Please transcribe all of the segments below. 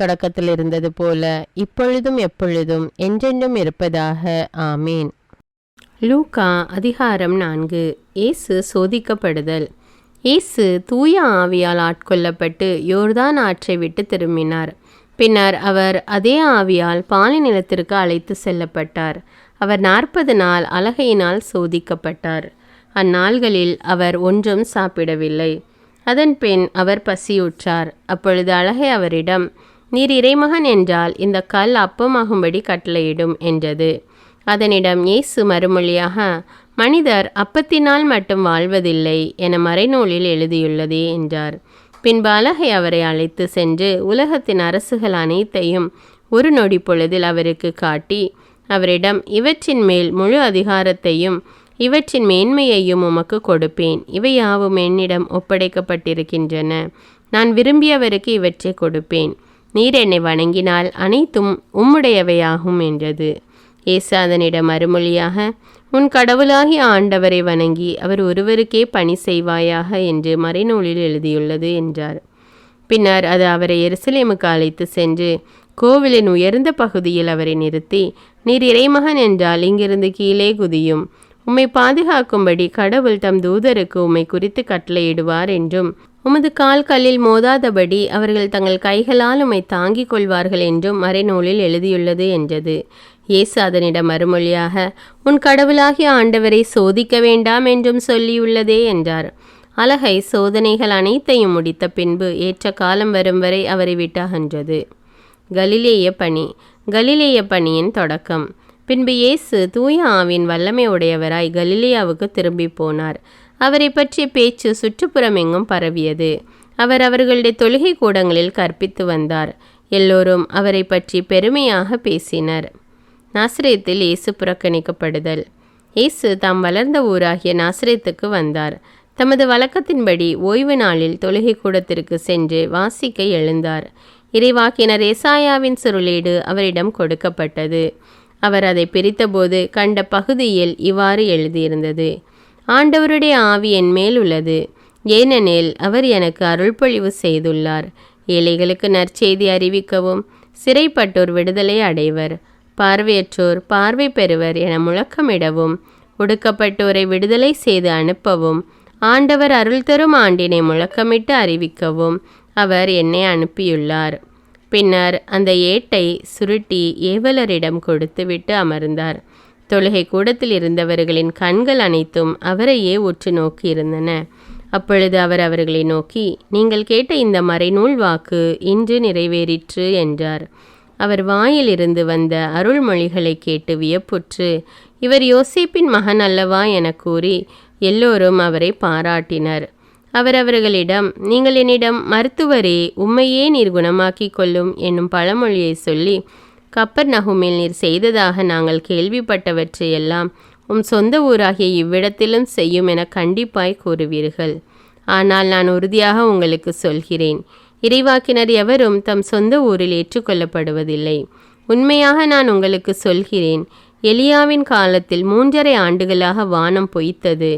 தொடக்கத்தில் இருந்தது போல இப்பொழுதும் எப்பொழுதும் என்றென்றும் இருப்பதாக. ஆமீன். லூகா அதிகாரம் நான்கு. இயேசு சோதிக்கப்படுதல். இயேசு தூய ஆவியால் ஆட்கொள்ளப்பட்டு யோர்தான் ஆற்றை விட்டு திரும்பினார். பின்னர் அவர் அதே ஆவியால் பாலை நிலத்திற்கு அழைத்து செல்லப்பட்டார். அவர் நாற்பது நாள் அலகையினால் சோதிக்கப்பட்டார். அந்நாள்களில் அவர் ஒன்றும் சாப்பிடவில்லை. அதன் பின் அவர் பசியுற்றார். அப்பொழுது அழகை அவரிடம் நீர் இறைமகன் என்றால் இந்த கல் அப்பமாகும்படி கட்டளையிடும் என்றது. அதனிடம் இயேசு மறுமொழியாக மனிதர் அப்பத்தினால் மட்டும் வாழ்வதில்லை என மறைநூலில் எழுதியுள்ளதே என்றார். பின்பு அலகை அவரை அழைத்து சென்று உலகத்தின் அரசுகள் அனைத்தையும் ஒரு நொடி பொழுதில் அவருக்கு காட்டி அவரிடம் இவற்றின் மேல் முழு அதிகாரத்தையும் இவற்றின் மேன்மையையும் உமக்கு கொடுப்பேன். இவை யாவும் என்னிடம் ஒப்படைக்கப்பட்டிருக்கின்றன. நான் விரும்பியவருக்கு இவற்றை கொடுப்பேன். நீர் என்னை வணங்கினால் அனைத்தும் உம்முடையவையாகும் என்றது. இயேசு அதனிடம் மறுமொழியாக உன் கடவுளாகிய ஆண்டவரை வணங்கி அவர் ஒருவருக்கே பணி செய்வாயாக என்று மறைநூலில் எழுதியுள்ளது என்றார். பின்னர் அது அவரை எருசலேமுக்கு அழைத்து சென்று கோவிலின் உயர்ந்த பகுதியில் அவரை நிறுத்தி நீர் இறைமகன் என்றால் இங்கிருந்து கீழே குதியும். உம்மை பாதுகாக்கும்படி கடவுள் தம் தூதருக்கு உம்மை குறித்து கட்டளையிடுவார் என்றும் உமது கால்களில் மோதாதபடி அவர்கள் தங்கள் கைகளால் உம்மை தாங்கிக் கொள்வார்கள் என்றும் மறைநூலில் எழுதியுள்ளது என்றது. இயேசு அதனிடம் மறுமொழியாக உன் கடவுளாகிய ஆண்டவரை சோதிக்க வேண்டாம் என்றும் சொல்லியுள்ளதே என்றார். அலகை சோதனைகள் அனைத்தையும் முடித்த பின்பு ஏற்ற காலம் வரும் வரை அவரை விட்டு அகன்றது. கலிலேய பணி. கலிலேய பணியின் தொடக்கம். பின்பு இயேசு தூய ஆவின் வல்லமை உடையவராய் கலிலேயாவுக்கு திரும்பி போனார். அவரை பற்றிய பேச்சு சுற்றுப்புறம் எங்கும் பரவியது. அவர் அவர்களுடைய தொழுகை கூடங்களில் கற்பித்து வந்தார். எல்லோரும் அவரை பற்றி பெருமையாக பேசினர். நாசிரியத்தில் இயேசு புறக்கணிக்கப்படுதல். இயேசு தாம் வளர்ந்த ஊராகிய நாசிரியத்துக்கு வந்தார். தமது வழக்கத்தின்படி ஓய்வு நாளில் தொழுகை கூடத்திற்கு சென்று வாசிக்க எழுந்தார். இறைவாக்கினர் ஏசாயாவின் சுருளீடு அவரிடம் கொடுக்கப்பட்டது. அவர் அதை பிரித்தபோது கண்ட பகுதியில் இவ்வாறு எழுதியிருந்தது. ஆண்டவருடைய ஆவி என் மேல் உள்ளது. ஏனெனில் அவர் எனக்கு அருள்பொழிவு செய்துள்ளார். ஏழைகளுக்கு நற்செய்தி அறிவிக்கவும் சிறைப்பட்டோர் விடுதலை அடைவர். பார்வையற்றோர் பார்வை பெறுவர் என முழக்கமிடவும் ஒடுக்கப்பட்டோரை விடுதலை செய்து அனுப்பவும் ஆண்டவர் அருள் தரும் ஆண்டினை முழக்கமிட்டு அறிவிக்கவும் அவர் என்னை அனுப்பியுள்ளார். பின்னர் அந்த ஏட்டை சுருட்டி ஏவலரிடம் கொடுத்துவிட்டு அமர்ந்தார். தொழுகை கூடத்தில் இருந்தவர்களின் கண்கள் அனைத்தும் அவரையே உற்று நோக்கியிருந்தன அப்பொழுது அவர் அவர்களை நோக்கி நீங்கள் கேட்ட இந்த மறைநூல் வாக்கு இன்று நிறைவேறிற்று என்றார். அவர் வாயிலிருந்து வந்த அருள்மொழிகளை கேட்டு வியப்புற்று இவர் யோசிப்பின் மகன் அல்லவா என கூறி எல்லோரும் அவரை பாராட்டினர். அவர் அவர்களிடம் நீங்கள் என்னிடம் மருத்துவரே உம்மையே நீர் குணமாக்கிக் கொள்ளும் என்னும் பழமொழியை சொல்லி கப்பர் நகுமில் நீர் செய்ததாக நாங்கள் கேள்விப்பட்டவற்றையெல்லாம் உம் சொந்த ஊராகிய இவ்விடத்திலும் செய்யும் என கண்டிப்பாய் கூறுவீர்கள். ஆனால் நான் உறுதியாக உங்களுக்கு சொல்கிறேன். இறைவாக்கினர் எவரும் தம் சொந்த ஊரில் ஏற்றுக்கொள்ளப்படுவதில்லை. உண்மையாக நான் உங்களுக்கு சொல்கிறேன் எலியாவின் காலத்தில் மூன்றரை ஆண்டுகளாக வானம் பொய்த்தது.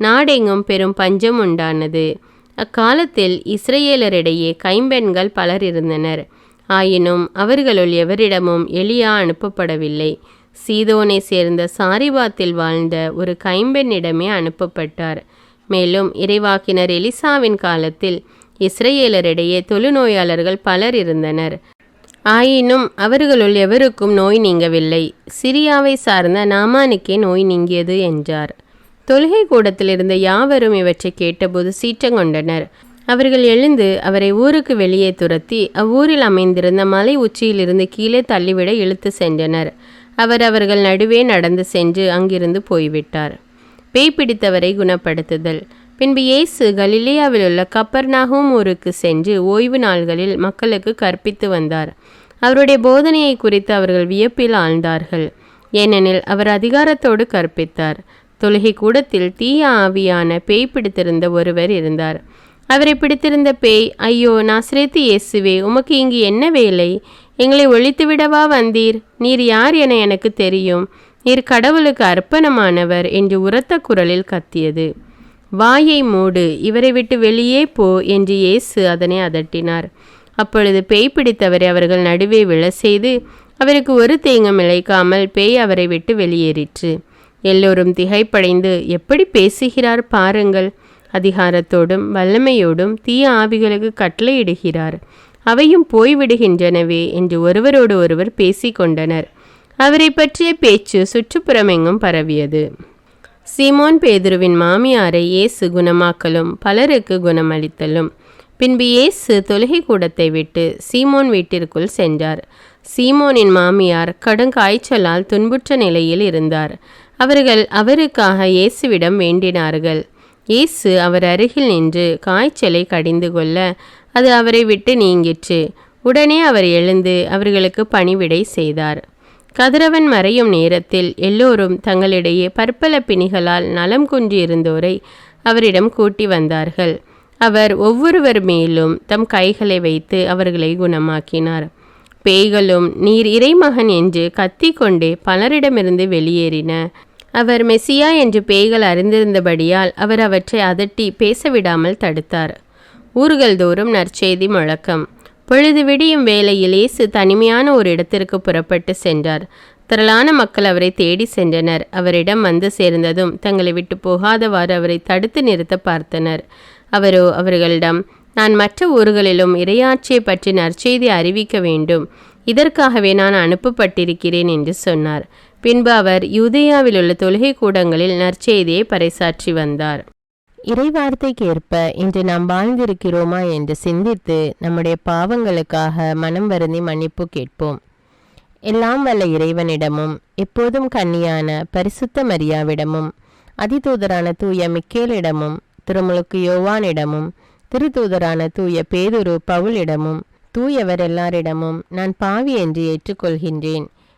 நாடெங்கும் பெரும் பஞ்சம் உண்டானது. அக்காலத்தில் இஸ்ரேலரிடையே கைம்பெண்கள் பலர் இருந்தனர். ஆயினும் அவர்களுள் எவரிடமும் எலியா அனுப்பப்படவில்லை. சீதோனை சேர்ந்த சாரிபாத்தில் வாழ்ந்த ஒரு கைம்பெண்ணிடமே அனுப்பப்பட்டார். மேலும் இறைவாக்கினர் எலிசாவின் காலத்தில் இஸ்ரேலரிடையே தொழுநோயாளர்கள் பலர் இருந்தனர். ஆயினும் அவர்களுள் எவருக்கும் நோய் நீங்கவில்லை. சிரியாவை சார்ந்த நாமானுக்கே நோய் நீங்கியது என்றார். தொழுகை கூடத்தில் இருந்த யாவரும் இவற்றை கேட்டபோது சீற்றங்கொண்டனர். அவர்கள் எழுந்து அவரை ஊருக்கு வெளியே துரத்தி அவ்வூரில் அமைந்திருந்த மலை உச்சியிலிருந்து கீழே தள்ளிவிட இழுத்து சென்றனர். அவர் அவர்கள் நடுவே நடந்து சென்று அங்கிருந்து போய்விட்டார். பேய் பிடித்தவரை குணப்படுத்துதல். பின்பு இயேசு கலிலேயாவில் உள்ள கப்பர்நாகும் ஊருக்கு சென்று ஓய்வு நாள்களில் மக்களுக்கு கற்பித்து வந்தார். அவருடைய போதனையை குறித்து அவர்கள் வியப்பில் ஆழ்ந்தார்கள். ஏனெனில் அவர் அதிகாரத்தோடு கற்பித்தார். தொழுகை கூடத்தில் தீய ஆவியான பேய் பிடித்திருந்த ஒருவர் இருந்தார். அவரை பிடித்திருந்த பேய் ஐயோ நாசிரேத்து இயேசுவே உமக்கு இங்கு என்ன வேலை? எங்களை ஒழித்துவிடவா வந்தீர்? நீர் யார் என எனக்கு தெரியும். நீர் கடவுளுக்கு அர்ப்பணமானவர் என்று உரத்த குரலில் கத்தியது. வாயை மூடு இவரை விட்டு வெளியே போ என்று இயேசு அதனை அதட்டினார். அப்பொழுது பேய் பிடித்தவரை அவர்கள் நடுவே விழ செய்து அவருக்கு ஒரு தேங்கம் இழைக்காமல் பேய் அவரை விட்டு வெளியேறிற்று. எல்லோரும் திகைப்படைந்து எப்படி பேசுகிறார் பாருங்கள் அதிகாரத்தோடும் வல்லமையோடும் தீய ஆவிகளுக்கு கட்டளையிடுகிறார். அவையும் போய்விடுகின்றனவே என்று ஒருவரோடு ஒருவர் பேசிக்கொண்டனர். அவரை பற்றிய பேச்சு சுற்றுப்புறமெங்கும் பரவியது. சீமோன் பேதுருவின் மாமியாரை இயேசு குணமாக்கலும் பலருக்கு குணமளித்தலும். பின்பு இயேசு தொழுகை கூடத்தை விட்டு சீமோன் வீட்டிற்குள் சென்றார். சீமோனின் மாமியார் கடுங்காய்ச்சலால் துன்புற்ற நிலையில் இருந்தார். அவர்கள் அவருக்காக இயேசுவிடம் வேண்டினார்கள். இயேசு அவர் அருகில் நின்று காய்ச்சலை கடிந்து கொள்ள அது அவரை விட்டு நீங்கிற்று. உடனே அவர் எழுந்து அவர்களுக்கு பணிவிடை செய்தார். கதிரவன் மறையும் நேரத்தில் எல்லோரும் தங்களிடையே பற்பல பிணிகளால் நலம் குன்றியிருந்தோரை அவரிடம் கூட்டி வந்தார்கள். அவர் ஒவ்வொருவர் மேலும் தம் கைகளை வைத்து அவர்களை குணமாக்கினார். பேய்களும் நீர் இறைமகன் என்று கத்திக்கொண்டே பலரிடமிருந்து வெளியேறின. அவர் மெசியா என்று பேய்கள் அறிந்திருந்தபடியால் அவர் அவற்றை அதட்டி பேசவிடாமல் தடுத்தார். ஊர்கள் தோறும் நற்செய்தி முழக்கம். பொழுது விடியும் வேளையில் இயேசு தனிமையான ஒரு இடத்திற்கு புறப்பட்டு சென்றார். திரளான மக்கள் அவரை தேடி சென்றனர். அவரிடம் வந்து சேர்ந்ததும் தங்களை விட்டு போகாதவாறு அவரை தடுத்து நிறுத்த பார்த்தனர். அவரோ அவர்களிடம் நான் மற்ற ஊர்களிலும் இரையாட்சியை பற்றி நற்செய்தி அறிவிக்க வேண்டும். இதற்காகவே நான் அனுப்பப்பட்டிருக்கிறேன் என்று சொன்னார். பின்பு அவர் யூதேயாவில் உள்ள தொழுகை கூடங்களில் நற்செய்தியை பறைசாற்றி வந்தார். இறைவார்த்தைக்கேற்ப இன்று நாம் வாழ்ந்திருக்கிறோமா என்று சிந்தித்து நம்முடைய பாவங்களுக்காக மனம் வருந்தி மன்னிப்பு கேட்போம். எல்லாம் வல்ல இறைவனிடமும் எப்போதும் கன்னியான பரிசுத்த மரியாவிடமும் அதிதூதரான தூய மிக்கேலிடமும் திருமுழுக்கு யோவானிடமும் திருத்தூதரான தூய பேதுரு பவுலிடமும் தூயவர் எல்லாரிடமும் நான் பாவி என்று ஏற்றுக்கொள்கின்றேன்.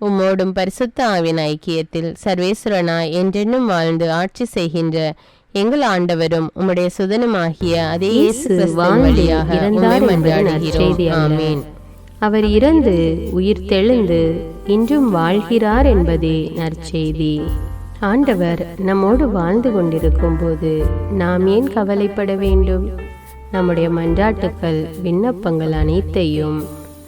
உம்மோடும் பரிசுத்த ஆவின் ஐக்கியத்தில் சர்வேஸ்வரனாய் என்றென்னும் வாழ்ந்து ஆட்சி செய்கின்ற எங்கள் ஆண்டவரும் உம்முடைய சுதனுமாகிய அதே வழியாக. ஆமென். அவர் இறந்து உயிர் தெழுந்து இன்றும் வாழ்கிறார் என்பதே நற்செய்தி. ஆண்டவர் நம்மோடு வாழ்ந்து கொண்டிருக்கும் போது நாம் ஏன் கவலைப்பட வேண்டும்? நம்முடைய மன்றாட்டுக்கள் விண்ணப்பங்கள் அனைத்தையும்